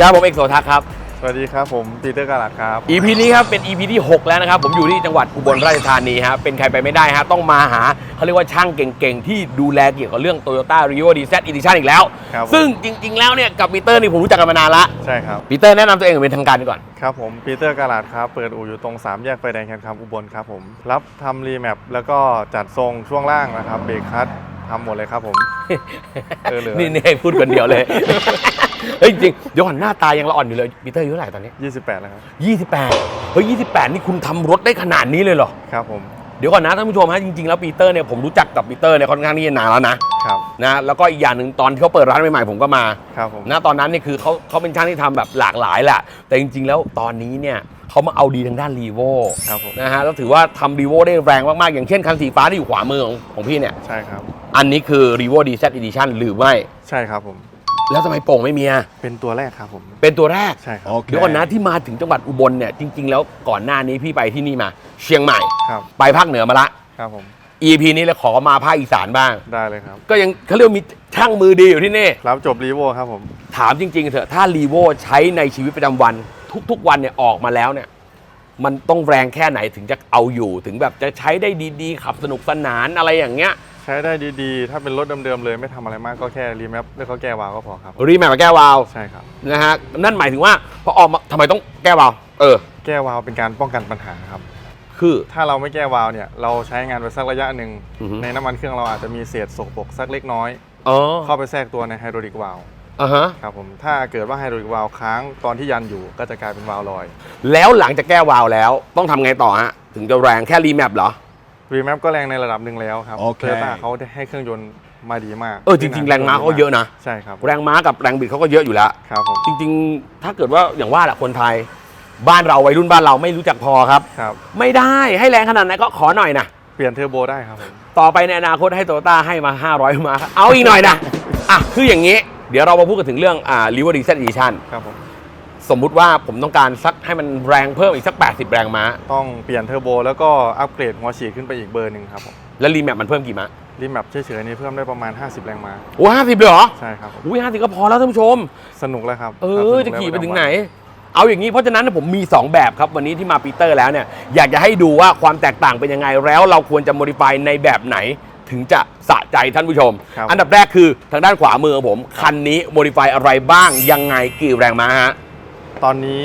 ครับผมเอกโสทักครับ สวัสดีครับผมปีเตอร์กาลัดครับ EP นี้ครับเป็น EP ที่ 6 แล้วนะครับ ผมอยู่ที่จังหวัดอุบลราชธานีฮะเป็นใครไปไม่ได้ฮะต้องมาหาเขาเรียกว่าช่างเก่งๆ ที่ดูแลเกี่ยวกับเรื่อง Toyota r e v o DZ Edition อีกแล้ว ครับผม ซึ่งจริง ๆ แล้วเนี่ยกับปีเตอร์นี่ผมรู้จักกันมานานละใช่ครับ ปีเตอร์แนะนำตัวเองอย่างเป็นทางการก่อน ครับผมปีเตอร์กาลัดครับ เปิดอู่อยู่ตรง 3 แยกไฟแดงแคนคำอุบลครับผม รับทำรีแมปแล้วก็จัดทรงช่วงล่างนะครับเบรกคัททำหมดเลยครับผม เออเหลือ นี่นี่ให้พูดคนเดียวเลย เฮ้ยจริงเดี๋ยวก่อนหน้าตายังละอ่อนอยู่เลยปีเตอร์อายุเท่าไหร่ตอนนี้ 28 แล้วครับ 28เฮ้ย28 นี่คุณทำรถได้ขนาดนี้เลยเหรอ ครับผม เดี๋ยวก่อนนะท่านผู้ชมฮะจริงๆแล้วปีเตอร์เนี่ยผมรู้จักกับปีเตอร์เนี่ยค่อนข้างที่จะนานแล้วนะครับ นะแล้วก็อีกอย่างหนึ่งตอนที่เขาเปิดร้านใหม่ๆผมก็มาครับผม นะตอนนั้นเนี่ยคือเขาเขาเป็นช่างที่ทำแบบหลากหลายแหละแต่จริงๆ แล้วตอนนี้เนี่ยเขามาเอาดีทางด้านรีโวครับผม นะฮะแล้วถือว่าทำรีโวได้แรงมากๆอย่างเช่นคันสีฟ้าที่อยู่ขวามือของของพี่เนี่ยใช่ครับ อันนี้คือ r e v o DZ Edition หรือไม่ ใช่ครับผม แล้วทำไมโป่งไม่มีอะเป็นตัวแรกครับผม เป็นตัวแรกใช่ครับ เดี๋ยวก่อนนะที่มาถึงจังหวัดอุบลเนี่ยจริง ๆ แล้วก่อนหน้านี้พี่ไปที่นี่มา เชียงใหม่ ครับ ไปภาคเหนือมาละ ครับผม EP นี้เลยขอมาภาคอีสานบ้าง ได้เลยครับ ก็ยังเขาเรียกว่ามีช่างมือดีอยู่ที่นี่ รับจบรีโวครับผม ถามจริง ๆเถอะถ้ารีโวใช้ในชีวิตประจำวัน ทุกๆวันเนี่ยออกมาแล้วเนี่ย มันต้องแรงแค่ไหนถึงจะเอาอยู่ถึงแบบจะใช้ได้ดีๆ ขับสนุกสนานอะไรอย่างเงี้ย ใช้ได้ดีๆ ถ้าเป็นรถเดิมๆเลยไม่ทำอะไรมากก็แค่รีแมปแล้วก็แก้วาล์วก็พอครับ รีแมปกับแก้วาล์วใช่ครับ นะฮะนั่นหมายถึงว่าพอออกมาทำไมต้องแก้วาล์วเออ แก้วาล์วเป็นการป้องกันปัญหาครับ คือ ถ้าเราไม่แก้วาล์วเนี่ยเราใช้งานไปสักระยะหนึ่งอือฮึ ในน้ำมันเครื่องเราอาจจะมีเศษสกปรกสักเล็กน้อย อ๋อเข้าไปแทรกตัวในไฮดรอลิกวาล์วอ่าฮะครับผมถ้าเกิดว่าไฮดรอลิกวาล์วค้างตอนที่ยันอยู่ก็จะกลายเป็นวาล์วลอย แล้วหลังจากแก้วาล์วแล้วต้องทำไงต่อฮะถึงจะแรงแค่รีแมปเหรอ รีแมปก็แรงในระดับหนึ่งแล้วครับโอเคโตโยต้าเขาได้ให้เครื่องยนต์มาดีมากเออจริง ๆ แรงม้าเขาก็เยอะนะ ใช่ครับแรงม้ากับแรงบิดเขาก็เยอะอยู่แล้ว ครับผมจริง ๆ ถ้าเกิดว่าอย่างว่าแหละคนไทย บ้านเราวัยรุ่นบ้านเราไม่รู้จักพอครับ ครับ ไม่ได้ให้แรงขนาดไหนก็ขอหน่อยนะ เปลี่ยนเทอร์โบได้ครับผม ต่อไปในอนาคตให้โตโยต้าให้มา 500 มา เอาอีกหน่อยนะ อะ คืออย่างนี้ เดี๋ยวเรามาพูดกันถึงเรื่องอ่า r e v o d e z Edition ครับผม สมมุติว่าผมต้องการสักให้มันแรงเพิ่มอีกสัก 80 แรงม้า ต้องเปลี่ยนเทอร์โบแล้วก็อัปเกรดหัวฉีดขึ้นไปอีกเบอร์หนึ่งครับผมแล้วรีแมปมันเพิ่มกี่ม้ารีแมปเฉยๆนี่เพิ่มได้ประมาณ 50 แรงม้าโอ้ห้าสิบเลยเหรอใช่ครับผมอุ้ยห้าสิบก็พอแล้วท่านผู้ชม สนุกแล้วครับเอครับอสจะนุกแล้วขี่ไประจำถึงวันไหน เอาอย่างนี้เพราะฉะนั้นผมมี 2 แบบครับ วันนี้ที่มาปีเตอร์แล้วเนี่ยอยากจะให้ดูว่าความแตกต่างเป็นยังไงแล้วเราควรจะโมดิฟายในแบบไหนถึงจะสะใจท่านผู้ชม ครับ อันดับแรกคือทางด้านขวามือของผม คันนี้โมดิฟายอะไรบ้างยังไงกี่แรงม้าฮะ ตอนนี้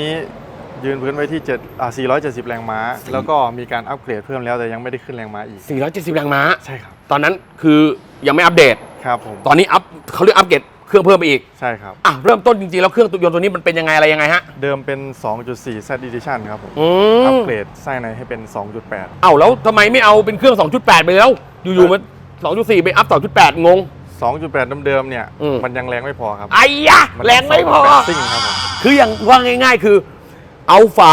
ยืนพื้นไว้ที่7อ่า470 แรงม้า แล้วก็มีการอัปเกรดเพิ่มแล้วแต่ยังไม่ได้ขึ้นแรงม้าอีก 470 แรงม้า ใช่ครับ ตอนนั้นคือยังไม่อัปเดต ครับผม ตอนนี้อัพเขาเรียกอัปเกรดเครื่องเพิ่มไปอีก ใช่ครับ อะเริ่มต้นจริงๆ แล้วเครื่องยนต์ตัวนี้มันเป็นยังไงอะไรยังไงฮะ เดิมเป็น 2.4 Z Edition ครับผม อือัมปเกรดไส้ในให้เป็น 2.8 เอ้าแล้วทำไมไม่เอาเป็นเครื่อง 2.8 ไปแล้ว อยู่ๆมัน2.4 ไปอัพ 2.8 งง 2.8 เดิมๆเนี่ยอืม มันยังแรงไม่พอครับไอ้ยะนแรงไม่พอ 2.8ซิ่งครับผมคืออย่างว่าง่าย ๆ คือ เอาฝา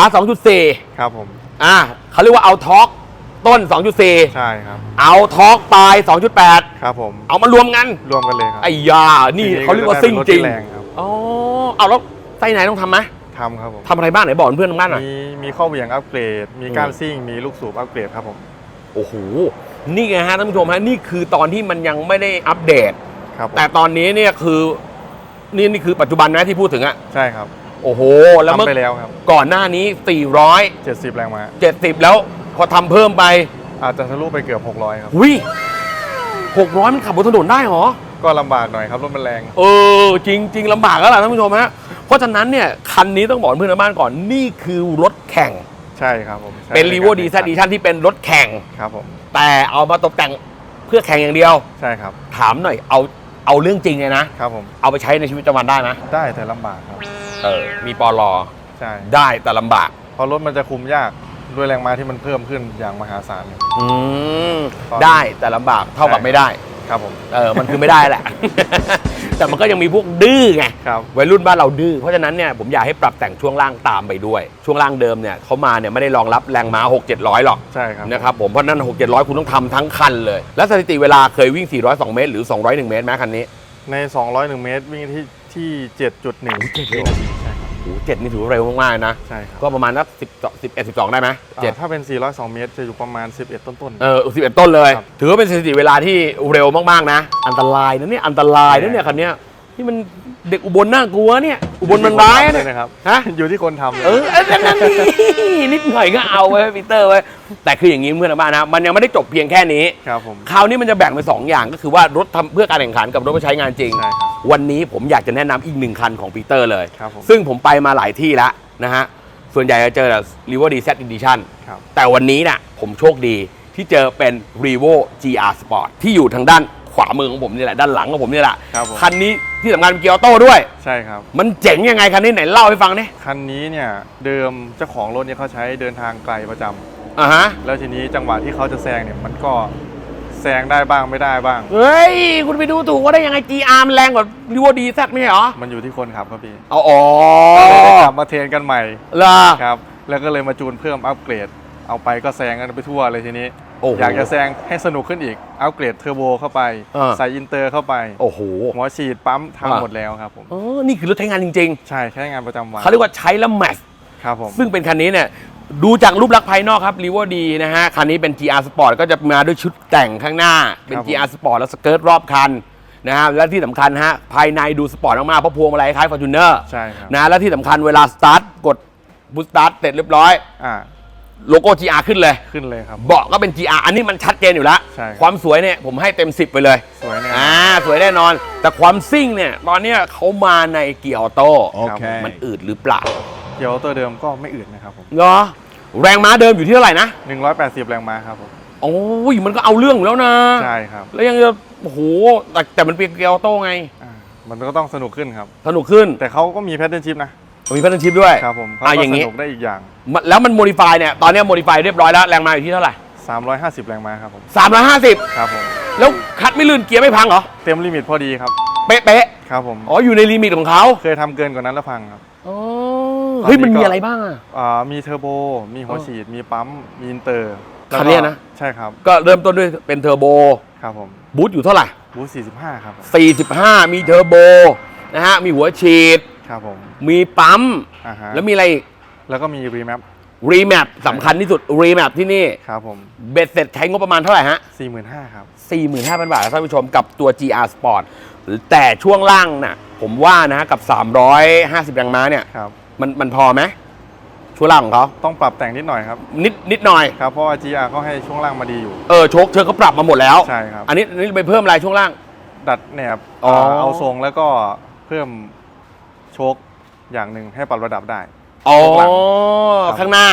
2.4 ครับผมอ่าเขาเรียกว่าเอาทอร์กต้น 2.4 ใช่ครับเอาทอร์กปลาย 2.8 ครับผมเอามารวมกันรวมกันเลยครับไอ้ยานี่ทีเขาเรียกว่าจะซิ่งได้จเป็นริงถที่แรงครับอ๋อ เอาแล้วไส้ไหนต้องทำไหมทำครับผมทำอะไรบ้างไหนบอกเพื่อนทางบ้านหน่อย มีมีข้อเหวี่ยงอัปเกรด มีก้านอืมซิ่งมีลูกสูบอัปเกรดครับผม โอ้โห นี่ไงฮะท่านผู้ชมฮะนี่คือตอนที่มันยังไม่ได้อัปเดต ครับผมแต่ตอนนี้เนี่ยคือนี่นี่คือปัจจุบันนะที่พูดถึงอะใช่ครับโอ้โห แล้วเมื่อทำไปแล้วครับก่อนหน้านี้ 70 แรงม้า470 แล้วพอทำเพิ่มไปอาจจะทะลุไปเกือบ 600 ครับวิ600 มันขับบนถนนได้เหรอ ก็ลำบากหน่อยครับรถมันแรง เออ จริงจริงลำบากแล้วล่ะท่านผู้ชมฮะเพราะฉะนั้นเนี่ย คันนี้ต้องบอกเพื่อนทางบ้านก่อนนี่คือรถแข่ง ใช่ครับผมใช่เป็นใรีโวดีซ d ดิชันที่เป็นรถแข่ง ครับผมแต่เอามาตกแต่งเพื่อแข่งอย่างเดียว ใช่ครับ ถามหน่อยเอาเอาเรื่องจริงเลยนะ ครับผมเอาไปใช้ในชีวิตประจำวันได้ไหมได้แต่ลำบากครับ เออมีปอลอใช่ได้แต่ลำบาก เพราะรถมันจะคุมยากด้วยแรงม้าที่มันเพิ่มขึ้นอย่างมหาศาล อืม ตอน ได้แต่ลำบากเท่ากับใช่ไม่ได้ ครับผม เออ มันคือไม่ได้แหละ แต่มันก็ยังมีพวกดื้อไงครับ วัยรุ่นบ้านเราดื้อเพราะฉะนั้นเนี่ยผมอยากให้ปรับแต่งช่วงล่างตามไปด้วย ช่วงล่างเดิมเนี่ยเขามาเนี่ยไม่ได้รองรับแรงม้า 6 700 หรอกใช่ครับนะครับผมเพราะฉะนั้น 6 700 คุณต้องทำทั้งคันเลย แล้วสถิติเวลาเคยวิ่ง 402 เมตร หรือ 201 เมตรไหมคันนี้ ใน 201 เมตรวิ่งที่ที่ 7.1 7วินาทีใช่ครับ โอ้โหเจ็ดนี่ถือว่าเร็วมากๆนะ ใช่ครับก็ประมาณสัก10 11 12ได้ไหมอ่าเจ็ดถ้าเป็น 402 เมตร จะอยู่ประมาณ 11 ต้นๆ เออ11ต้นเลยครับถือว่าเป็นสถิติเวลาที่เร็วมากๆนะ อันตรายนะเนี่ย อันตรายนะเนี่ยคันเนี้ยนี่มันเด็กอุบลน่ากลัวเนี่ย อุบลมันร้ายเลเนี่ยยนะครับฮะอยู่ที่คนทำเลยเออเออนั่นนี่นิดหน่อยก็เอาไว้ปีเตอร์ไว้ยแต่คืออย่างนี้เพื่อนทางบ้านนะมันยังไม่ได้จบเพียงแค่นี้ครับผมคราวนี้มันจะแบ่งเป็นสองอย่างก็คือว่ารถทำเพื่อการแข่งขันกับรถไปใช้งานจริงใช่ครับ วันนี้ผมอยากจะแนะนำอีกหนึ่งคันของปีเตอร์เลย ครับผม ซึ่งผมไปมาหลายที่แล้วนะฮะ ส่วนใหญ่จะเจอแต่ r e v o d z Edition ครับ แต่วันนี้น่ะผมโชคดีที่เจอเป็น r e v o GR Sport ที่อยู่ทางด้านขวามือของผมนี่แหละ ด้านหลังของผมนี่แหละครับผม คันนี้ที่สำคัญเป็นเกียร์ออโต้ด้วย ใช่ครับ มันเจ๋งยังไงคันนี้ไหนเล่าให้ฟังนี่คันนี้เนี่ยเดิมเจ้าของรถเนี่ยเขาใช้เดินทางไกลประจำ อ่าฮะ แล้วทีนี้จังหวะที่เขาจะแซงเนี่ยมันก็ แซงได้บ้างไม่ได้บ้าง เฮ้ย คุณไปดูถูกว่าได้ยังไง GR มันแรงกว่า r e v o d Z ไม่ใช่เหรอมันอยู่ที่คนขับครับพี่เอาอ๋อก็เลยได้กลับมาเทรนกันใหม่เหรอ ครับ แล้วก็เลยมาจูนเพิ่มอัปเกรด เอาไปก็แซงกันไปทั่วเลยทีนี้ โอ้โหอยากจะแซงให้สนุกขึ้นอีก อัปเกรดเทอร์โบเข้าไป อ่า ใส่อินเตอร์เข้าไป โอ้โหหัวฉีดปั๊มอ่าทำหมดแล้วครับผม เออนี่คือรถใช้งานจริงใช่ใช้งานประจำวัๆนเขาเรียกว่าใช้แล้วแมทครับผม ซึ่งเป็นคันนี้เนี่ย ดูจากรูปลักษณ์ภายนอกครับรีวอดีนะฮะ คันนี้เป็น GR Sport ก็จะมาด้วยชุดแต่งข้างหน้า เป็น GR Sport แล้วสเกิร์ตรอบคันนะฮะ และที่สำคัญฮะ ภายในดูสปอร์ตมากๆเพราะพวงมาลัยคล้าย Fortuner ใช่ครับ นะ และที่สำคัญเวลาสตาร์ทกดบูสตาร์ทเสร็จเรียบร้อย อ่าโลโก้ GR ขึ้นเลย ขึ้นเลยครับ เบาะก็เป็น GR อันนี้มันชัดเจนอยู่แล้ว ใช่ครับความสวยเนี่ยผมให้เต็ม 10 ไปเลยสวยแน่ อ่าสวยแน่นอน แต่ความซิ่งเนี่ยตอนเนี้ยเขามาในเกียร์ออโต้ Okay มันอืดหรือเปล่า เกียร์ตัวเดิมก็ไม่อืดนะครับผม เหรอ แรงม้าเดิมอยู่ที่เท่าไหร่นะ180 แรงม้าครับผมโอ้ยมันก็เอาเรื่องอยู่แล้วนะ ใช่ครับ แล้วยังจะโอ้โหแต่แต่มันเป็นเกียร์ออโต้ไง อ่ามันก็ต้องสนุกขึ้นครับ สนุกขึ้นแต่เขาก็มีแพทเทิร์นชิพนะมีพัฒนชิปด้วย ครับผมเขาอะก็อย่างสงี้นุกได้อีกอย่าง มันแล้วมันโมดิฟายเนี่ย ตอนเนี้โมดิฟายเรียบร้อยแล้วแรงม้าอยู่ที่เท่าไหร่350 แรงม้าครับผม350 ครับผมแล้วคัดไม่ลื่นเกียร์ไม่พังเหรอ เต็มลิมิตพอดีครับ เป๊ะครับผมๆอ๋อ อยู่ในลิมิตของเขาเคยทำเกินกว่านั้นแล้วพังครับ อ๋อ เฮ้ยตอนนี้มันมีก็อะไรบ้างอะอ่ามีเทอร์โบ มีหัวเออฉีด มีปั๊ม มีอินเตอร์แล้วคัก็นเนี้ยนะ ใช่ครับ ก็เริ่มต้นด้วยเป็นเทอร์โบ ครับผมบูทอยู่เท่าไหร่ บูธ45 ครับผม45 มีเทอร์โบนะฮะ มีหัวฉีด ครับผมมีปั๊ม อ่าฮะแล้วมีอะไรอีกแล้วก็มีรีแมปรีแมปสำคัญที่สุดรีแมปที่นี่ ครับผมเบ็ดเสร็จใช้งบประมาณเท่าไหร่ฮะ 45,000ครับ 45,000 บาทครับท่านผู้ชมกับตัว GR Sport แต่ช่วงล่างน่ะผมว่านะกับ 350 แรงม้าเนี่ย ครับ มันมันพอไหมช่วงล่างของเขาต้องปรับแต่งนิดหน่อยครับ นิดนิดหน่อย ครับเพราะว่า GR เขาให้ช่วงล่างมาดีอยู่ เออโชคเชิญเขาปรับมาหมดแล้ว ใช่ครับ อันนี้อันนี้ไปเพิ่มอะไรช่วงล่าง ดัดแหนบอ๋อ เอาทรงแล้วก็เพิ่มโชคอย่างหนึ่งให้ปรับระดับได้ อ๋อช่วงล่างข้างหน้า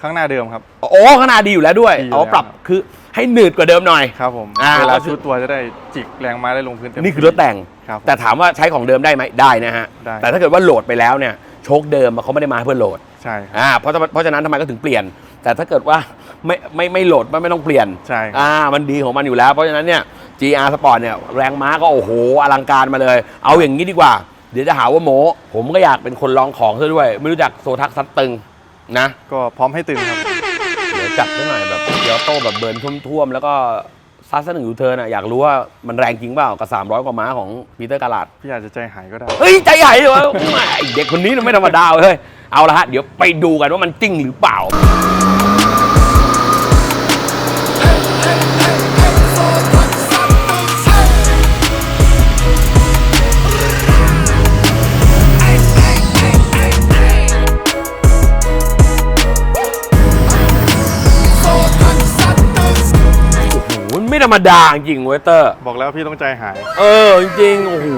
ข้างหน้าเดิมครับ โอ้ข้างหน้าดีอยู่แล้วด้วยดีอยู่อ๋อแล้ว ปรับคือให้หนืดกว่าเดิมหน่อย ครับผมอ่าเวลาก็คือ ชุดตัวจะได้จิกแรงม้าได้ลงพื้นเต็มนี่คือรถแต่ง ครับผม แต่ถามว่าใช้ของเดิมได้ไหมได้นะฮะ ได้ แต่ถ้าเกิดว่าโหลดไปแล้วเนี่ย โชคเดิมเขาไม่ได้มาเพื่อโหลดใช่ครับอ่าเพราะเพราะฉะนั้นทำไมก็ถึงเปลี่ยน แต่ถ้าเกิดว่าไม่ไม่ไม่โหลดมันไม่ต้องเปลี่ยนใช่ครับอ่ามันดีของมันอยู่แล้ว เพราะฉะนั้นเนี่ย GR Sport เนี่ยแรงม้าก็โอ้โหอลังการมาเลย เอาอย่างนี้ดีกว่า เดี๋ยวจะหาว่าโมผมก็อยากเป็นคนลองของซะด้วย ไม่รู้จักโซทักซัดตึงนะ ก็พร้อมให้ตึงครับเดี๋ยวจัดซะหน่อยแบบเดี๋ยวโต้แบบเบิร์นท่วมๆแล้วก็ ซัดซะหนึ่งยูเทิร์นอะอยากรู้ว่ามันแรงจริงเปล่ากับ 300 กว่าม้าของปีเตอร์กาลาด พี่อาจจะใจหายก็ได้ เฮ้ย ใจใหญ่เลยวะแหม่ไอ้เด็กคนนี้มันไม่ธรรมดาเว้ยเอาละฮะ เดี๋ยวไปดูกันว่ามันจริงหรือเปล่า รรมดาจริงเว้ยเตอร์ บอกแล้วพี่ต้องใจหาย เออ จริงๆโอ้โห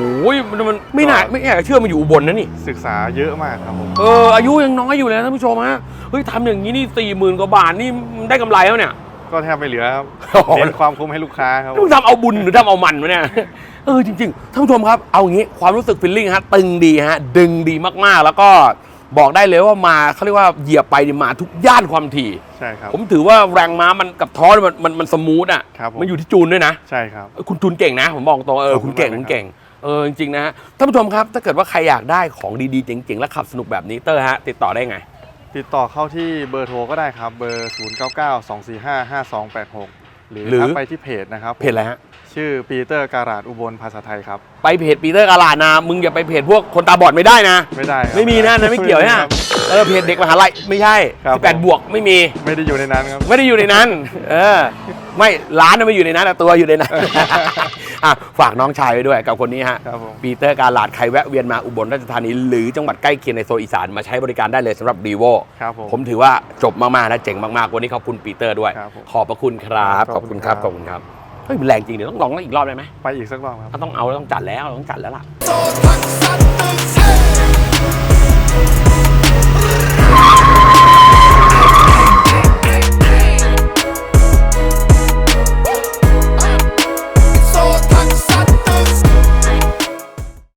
มันมันไม่น่าไม่อยากจะเชื่อมันอยู่อุบลนะนี่ ศึกษาเยอะมากครับผม เออ อายุยังน้อยอยู่เลยนะท่านผู้ชมฮะ เฮ้ยทำอย่างนี้นี่สี่หมื่นกว่าบาทนี่มันได้กำไรแล้วเนี่ย ก็แทบไม่เหลือครับโอ้โหเน้นความคุ้มให้ลูกค้าครับนี่มึงทำเอาบุญหรือทำเอามันวะเนี่ย เออจริงๆท่านผู้ชมครับ เอาอย่างนี้ความรู้สึกฟิลลิ่งฮะตึงดีฮะ ดึงดีมากๆ แล้วก็ บอกได้เลยว่ามาเขาเรียกว่าเหยียบไปนี่มาทุกย่านความถี่ใช่ครับผมถือว่าแรงม้ามันกับท้อมันมันมันสมูทอะครับผมมันอยู่ที่จูนด้วยนะใช่ครับเออคุณจูนเก่งนะ ผมบอกตรงเออขอบคุคุณณเก่งมากคุณนะครับเก่งเออจริงๆนะฮะท่านผู้ชมครับถ้าเกิดว่าใครอยากได้ของดีๆเจ๋งๆ และขับสนุกแบบนี้เตอร์ฮะติดต่อได้ไง ติดต่อเข้าที่เบอร์โทรก็ได้ครับเบอร์ 0 9 9 2 4 5 5 2 8 6 หรือหรือทักไปที่เพจนะครับเพจอะไรฮะ ชื่อปีเตอร์การาดอุบลภาษาไทยครับ ไปเพจปีเตอร์การาดนะ มึงอย่าไปเพจพวกคนตาบอดไม่ได้นะ ไม่ได้ไม่มีนะนะไม่เกี่ยวนะครัเออเพจเด็กมหาลัยไม่ใช่ครับผม 18บวกไม่มี ไม่ได้อยู่ในนั้นครับ ไม่ได้อยู่ในนั้น เออ ไม่ร้านไม่อยู่ในนั้นตัวอยู่ในนั้น อะฝากน้องชายไว้ด้วยกับคนนี้ฮะปีเตอร์การาดใครแวะเวียนมาอุบลราชธานี หรือจังหวัดใกล้เคียงในโซนอีสานมาใช้บริการได้เลยสำหรับดีโวผมถือว่าจบมากๆและเจ๋งมากๆ วันนี้ขอบคุณปีเตอร์ด้วยขอบพระคุณครับขอบคุณครับขอบคุณครับ ฮ้ยมัแรงจริงเดี๋ยวต้องลองอีกรอบได้ไหมไปอีกสักรอบครับ ต้องเอาต้องจัดแล้วต้องจัดแล้วล่ะ